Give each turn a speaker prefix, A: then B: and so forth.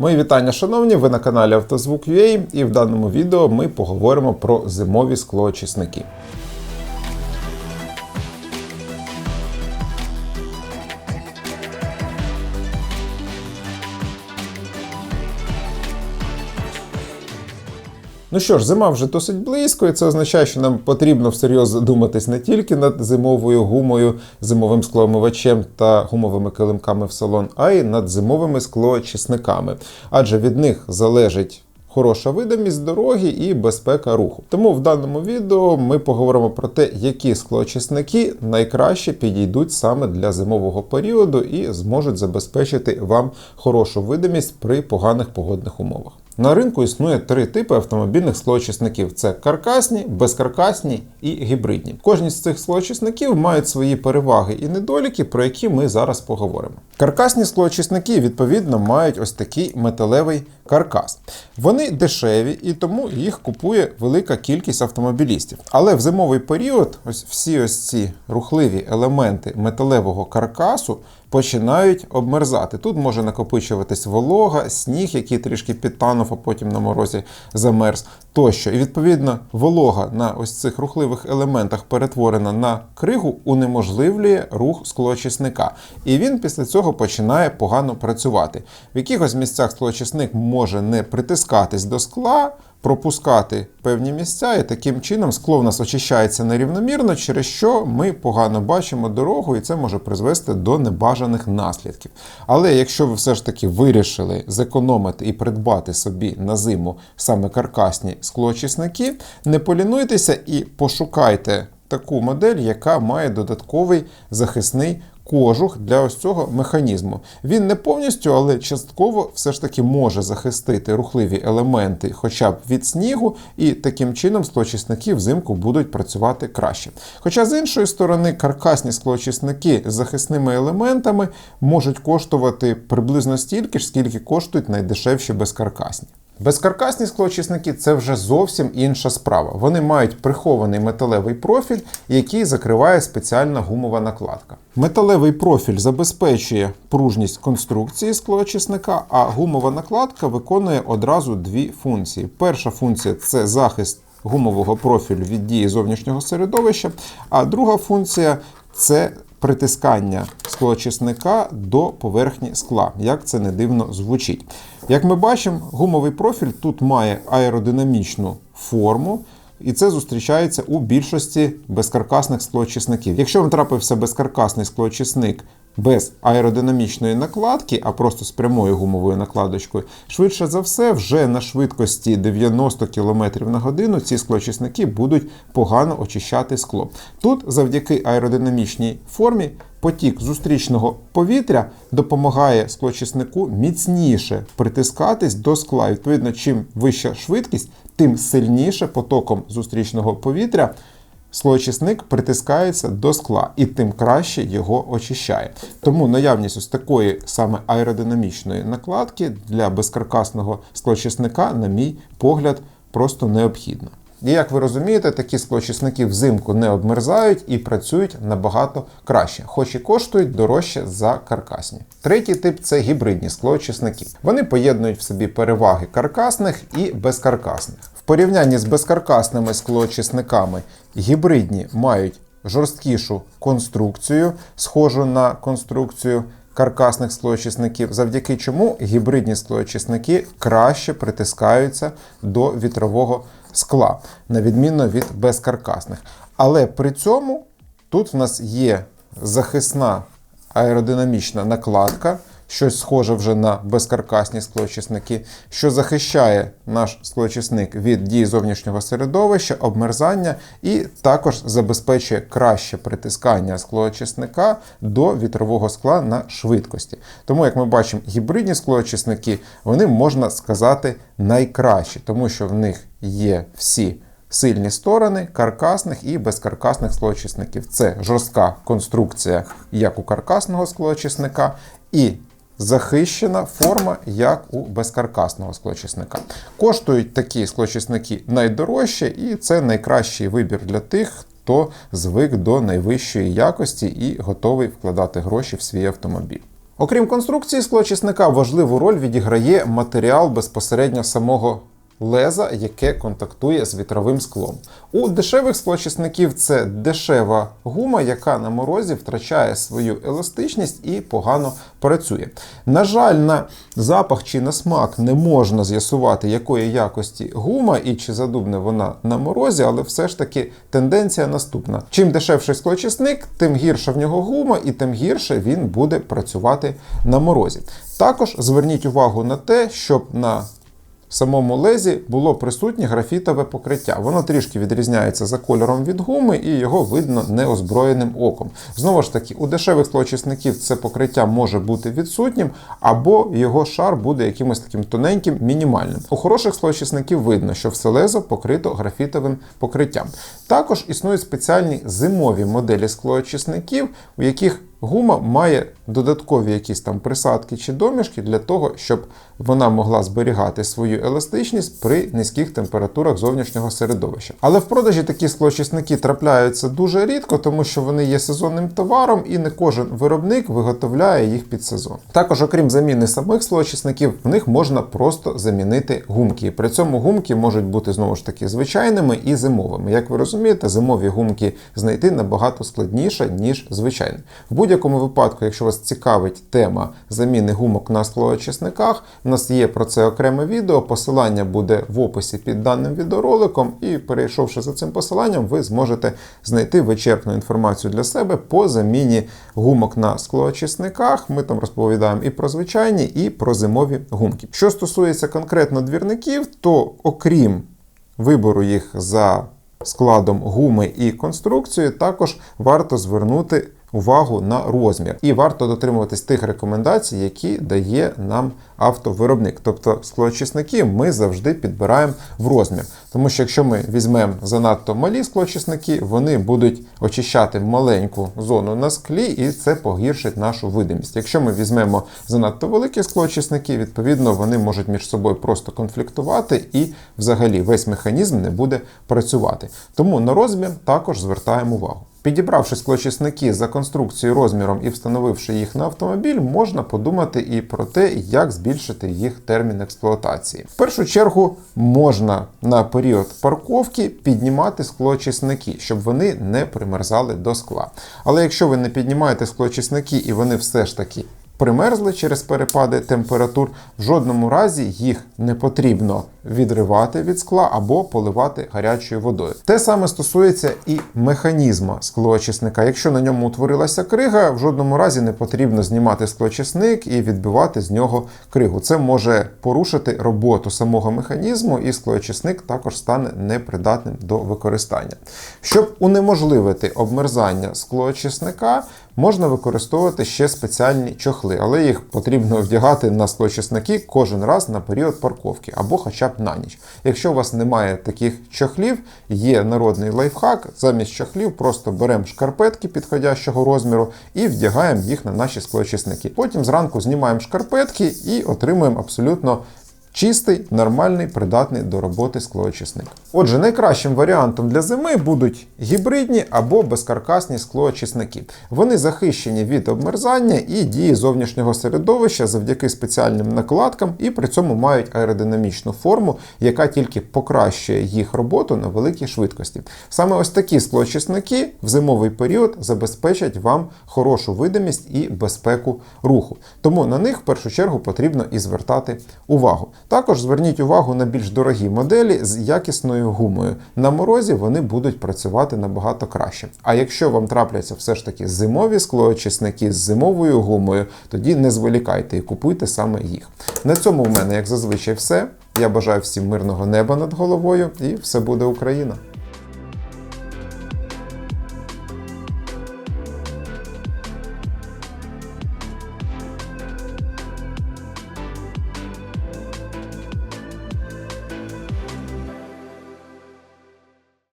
A: Мої вітання, шановні! Ви на каналі Автозвук.ua і в даному відео ми поговоримо про зимові склоочисники. Ну що ж, зима вже досить близько, і це означає, що нам потрібно всерйоз задуматись не тільки над зимовою гумою, зимовим склоомивачем та гумовими килимками в салон, а й над зимовими склоочисниками. Адже від них залежить. Хороша видимість дороги і безпека руху. Тому в даному відео ми поговоримо про те, які склоочисники найкраще підійдуть саме для зимового періоду і зможуть забезпечити вам хорошу видимість при поганих погодних умовах. На ринку існує три типи автомобільних склоочисників: це каркасні, безкаркасні і гібридні. Кожні з цих склоочисників мають свої переваги і недоліки, про які ми зараз поговоримо. Каркасні склоочисники, відповідно, мають ось такий металевий каркас. Вони дешеві і тому їх купує велика кількість автомобілістів. Але в зимовий період ось всі ось ці рухливі елементи металевого каркасу починають обмерзати. Тут може накопичуватись волога, сніг, який трішки підтанув, а потім на морозі замерз тощо. І відповідно волога на ось цих рухливих елементах перетворена на кригу, унеможливлює рух склоочисника. І він після цього починає погано працювати. В якихось місцях склоочисник може не притискатись до скла пропускати певні місця, і таким чином скло в нас очищається нерівномірно, через що ми погано бачимо дорогу, і це може призвести до небажаних наслідків. Але якщо ви все ж таки вирішили зекономити і придбати собі на зиму саме каркасні склоочисники, не полінуйтеся і пошукайте таку модель, яка має додатковий захисний кожух для ось цього механізму. Він не повністю, але частково все ж таки може захистити рухливі елементи, хоча б від снігу, і таким чином склоочисники взимку будуть працювати краще. Хоча з іншої сторони, каркасні склоочисники з захисними елементами можуть коштувати приблизно стільки ж, скільки коштують найдешевші безкаркасні. Безкаркасні склоочисники це вже зовсім інша справа. Вони мають прихований металевий профіль, який закриває спеціальна гумова накладка. Металевий профіль забезпечує пружність конструкції склоочисника, а гумова накладка виконує одразу дві функції. Перша функція це захист гумового профілю від дії зовнішнього середовища, а друга функція це притискання склоочисника до поверхні скла, як це не дивно звучить. Як ми бачимо, гумовий профіль тут має аеродинамічну форму. І це зустрічається у більшості безкаркасних склоочисників. Якщо вам трапився безкаркасний склоочисник без аеродинамічної накладки, а просто з прямою гумовою накладочкою, швидше за все, вже на швидкості 90 км на годину ці склоочисники будуть погано очищати скло. Тут, завдяки аеродинамічній формі, потік зустрічного повітря допомагає склоочиснику міцніше притискатись до скла. Відповідно, чим вища швидкість, тим сильніше потоком зустрічного повітря. Слоочисник притискається до скла і тим краще його очищає. Тому наявність ось такої саме аеродинамічної накладки для безкаркасного склоочисника, на мій погляд, просто необхідна. І як ви розумієте, такі склоочисники взимку не обмерзають і працюють набагато краще, хоч і коштують дорожче за каркасні. Третій тип це гібридні склоочисники. Вони поєднують в собі переваги каркасних і безкаркасних. Порівнянні з безкаркасними склоочисниками гібридні мають жорсткішу конструкцію, схожу на конструкцію. Каркасних склоочисників, завдяки чому гібридні склоочисники краще притискаються до вітрового скла, на відміну від безкаркасних. Але при цьому тут в нас є захисна аеродинамічна накладка, щось схоже вже на безкаркасні склоочисники, що захищає наш склоочисник від дії зовнішнього середовища, обмерзання і також забезпечує краще притискання склоочисника до вітрового скла на швидкості. Тому, як ми бачимо, гібридні склоочисники, вони можна сказати найкращі, тому що в них є всі. Сильні сторони каркасних і безкаркасних склоочисників. Це жорстка конструкція, як у каркасного склоочисника, і захищена форма, як у безкаркасного склочисника. Коштують такі склочисники найдорожче, і це найкращий вибір для тих, хто звик до найвищої якості і готовий вкладати гроші в свій автомобіль. Окрім конструкції склочисника, важливу роль відіграє матеріал безпосередньо самого леза, яке контактує з вітровим склом. У дешевих склоочисників це дешева гума, яка на морозі втрачає свою еластичність і погано працює. На жаль, на запах чи на смак не можна з'ясувати, якої якості гума і чи задубне вона на морозі, але все ж таки тенденція наступна: чим дешевший склоочисник, тим гірша в нього гума, і тим гірше він буде працювати на морозі. Також зверніть увагу на те, щоб на в самому лезі було присутнє графітове покриття. Воно трішки відрізняється за кольором від гуми, і його видно неозброєним оком. Знову ж таки, у дешевих склоочисників це покриття може бути відсутнім, або його шар буде якимось таким тоненьким, мінімальним. У хороших склоочисників видно, що все лезо покрито графітовим покриттям. Також існують спеціальні зимові моделі склоочисників, у яких Гума має додаткові якісь там присадки чи домішки для того, щоб вона могла зберігати свою еластичність при низьких температурах зовнішнього середовища. Але в продажі такі склоочисники трапляються дуже рідко, тому що вони є сезонним товаром, і не кожен виробник виготовляє їх під сезон. Також, окрім заміни самих склоочисників, в них можна просто замінити гумки. При цьому гумки можуть бути знову ж таки звичайними і зимовими. Як ви розумієте, зимові гумки знайти набагато складніше, ніж звичайні. В будь-якому випадку, якщо вас цікавить тема заміни гумок на склоочисниках, у нас є про це окреме відео. Посилання буде в описі під даним відеороликом, і перейшовши за цим посиланням, ви зможете знайти вичерпну інформацію для себе по заміні гумок на склоочисниках. Ми там розповідаємо і про звичайні, і про зимові гумки. Що стосується конкретно двірників, то окрім вибору їх за складом гуми і конструкцією, також варто звернути увагу на розмір. І варто дотримуватись тих рекомендацій, які дає нам автовиробник. Тобто склоочисники ми завжди підбираємо в розмір. Тому що якщо ми візьмемо занадто малі склоочисники, вони будуть очищати маленьку зону на склі, і це погіршить нашу видимість. Якщо ми візьмемо занадто великі склоочисники, відповідно вони можуть між собою просто конфліктувати і взагалі весь механізм не буде працювати. Тому на розмір також звертаємо увагу. Підібравши склочисники за конструкцією розміром і встановивши їх на автомобіль, можна подумати і про те, як збільшити їх термін експлуатації. В першу чергу можна на період парковки піднімати склочисники, щоб вони не примерзали до скла. Але якщо ви не піднімаєте склочисники і вони все ж таки примерзли через перепади температур, в жодному разі їх не потрібно відривати від скла або поливати гарячою водою. Те саме стосується і механізму склоочисника. Якщо на ньому утворилася крига, в жодному разі не потрібно знімати склоочисник і відбивати з нього кригу. Це може порушити роботу самого механізму, і склоочисник також стане непридатним до використання. Щоб унеможливити обмерзання склоочисника, можна використовувати ще спеціальні чохли, але їх потрібно вдягати на склоочисники кожен раз на період парковки або хоча б на ніч. Якщо у вас немає таких чохлів, є народний лайфхак. Замість чохлів просто беремо шкарпетки підходящого розміру і вдягаємо їх на наші склоочисники. Потім зранку знімаємо шкарпетки і отримуємо абсолютно Чистий, нормальний, придатний до роботи склоочисник. Отже, найкращим варіантом для зими будуть гібридні або безкаркасні склоочисники. Вони захищені від обмерзання і дії зовнішнього середовища завдяки спеціальним накладкам, і при цьому мають аеродинамічну форму, яка тільки покращує їх роботу на великій швидкості. Саме ось такі склоочисники в зимовий період забезпечать вам хорошу видимість і безпеку руху. Тому на них в першу чергу потрібно і звертати увагу. Також зверніть увагу на більш дорогі моделі з якісною гумою. На морозі вони будуть працювати набагато краще. А якщо вам трапляться все ж таки зимові склоочисники з зимовою гумою, тоді не зволікайте і купуйте саме їх. На цьому в мене, як зазвичай, все. Я бажаю всім мирного неба над головою і все буде Україна!